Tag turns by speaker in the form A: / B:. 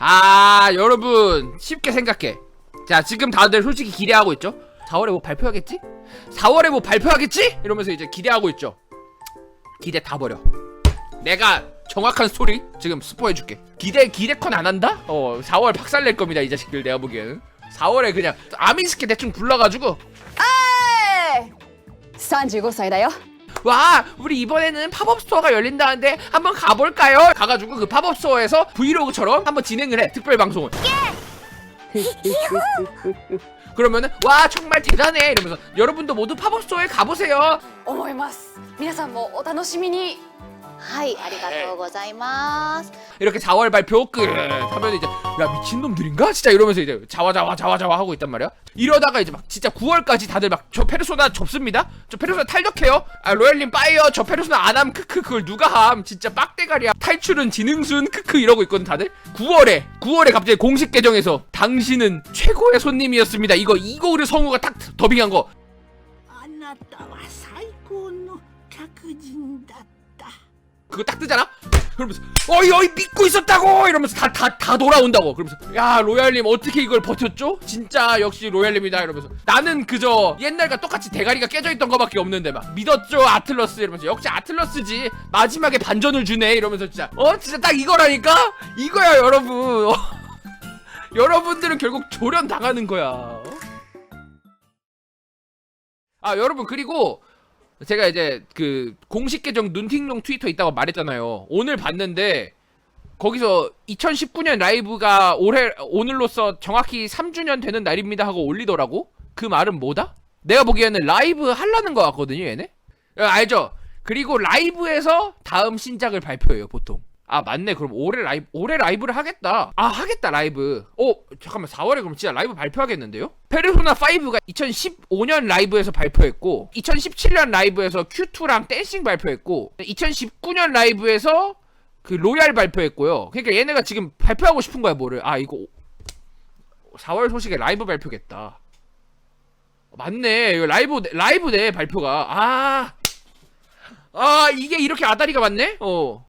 A: 아 여러분 쉽게 생각해 자 지금 다들 솔직히 기대하고 있죠 4월에 뭐 발표하겠지? 4월에 뭐 발표하겠지? 이러면서 이제 기대하고 있죠 기대 다 버려 내가 정확한 스토리 지금 스포해줄게 기대 기대컨 안 한다? 어 4월 박살낼 겁니다 이 자식들 내가 보기에는 4월에 그냥 아민스케 대충 불러가지고
B: 35歳だよ
A: 와 우리 이번에는 팝업 스토어가 열린다는데 한번 가볼까요? 가가지고 그 팝업 스토어에서 브이로그처럼 한번 진행을 해 특별 방송을 그러면은 와 정말 대단해 이러면서 여러분도 모두 팝업 스토어에 가보세요
B: 思います皆さんもお楽しみに
C: はい、ありがとうございます。
A: 이렇게 4월 발표 끝 하면 이제 야 미친놈들인가? 진짜 이러면서 이제 자와자와 자와자와 하고 있단 말이야 이러다가 이제 막 진짜 9월까지 다들 막 저 페르소나 접습니다 저 페르소나 탈덕해요 아 로얄님 빠이요 저 페르소나 안함 크크 그걸 누가 함 진짜 빡대가리야 탈출은 지능순 크크 이러고 있거든 다들 9월에 9월에 갑자기 공식 계정에서 당신은 최고의 손님이었습니다 이거 이거를 성우가 딱 더빙한 거
D: あなたは最
A: 그거 딱 뜨잖아? 그러면서 어이 어이 믿고 있었다고! 이러면서 다 다 다 돌아온다고. 그러면서 야 로얄님 어떻게 이걸 버텼죠? 진짜 역시 로얄님이다. 이러면서 나는 그저 옛날과 똑같이 대가리가 깨져 있던 거밖에 없는데 막 믿었죠 아틀러스? 이러면서 역시 아틀러스지. 마지막에 반전을 주네. 이러면서 진짜 어? 진짜 딱 이거라니까? 이거야 여러분. 어. 여러분들은 결국 조련 당하는 거야. 어? 아 여러분 그리고 제가 이제 그 공식 계정 눈팅롱 트위터 있다고 말했잖아요. 오늘 봤는데 거기서 2019년 라이브가 올해 오늘로써 정확히 3주년 되는 날입니다 하고 올리더라고. 그 말은 뭐다? 내가 보기에는 라이브 하려는 것 같거든요, 얘네. 야, 알죠? 그리고 라이브에서 다음 신작을 발표해요, 보통. 아 맞네. 그럼 올해 라이브 올해 라이브를 하겠다. 아 하겠다 라이브. 어 잠깐만. 4월에 그럼 진짜 라이브 발표하겠는데요? 페르소나 5가 2015년 라이브에서 발표했고 2017년 라이브에서 Q2랑 댄싱 발표했고 2019년 라이브에서 그 로얄 발표했고요. 그러니까 얘네가 지금 발표하고 싶은 거야 뭐를. 아 이거 4월 소식에 라이브 발표겠다. 맞네. 이거 라이브 라이브네 발표가. 아아 이게 이렇게 아다리가 많네? 어